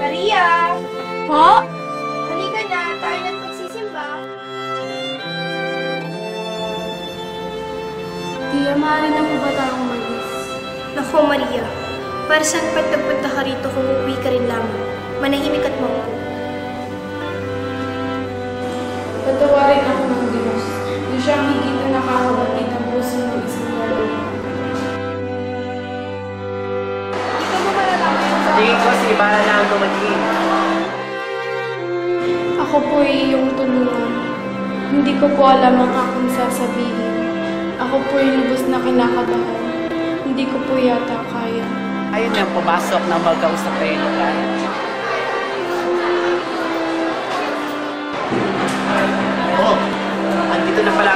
Maria! Po? Halika na, tayo na magsisimba. Tia, maaari na po ba tayong umalis? Nako, Maria. Para saan pa't nagpunta ka rito kung uuwi ka rin lamang? Manahimik at mawag. Tingin ko, si Ibarra na ang tumatingin. Ako po ay iyong tulungan. Hindi ko po alam ang aking sasabihin. Ako po ay lubos na kinakabahan. Hindi ko po yata kaya. Ayun nang pumasok ng magkausap kayo ng kaya. Oh, andito na pala.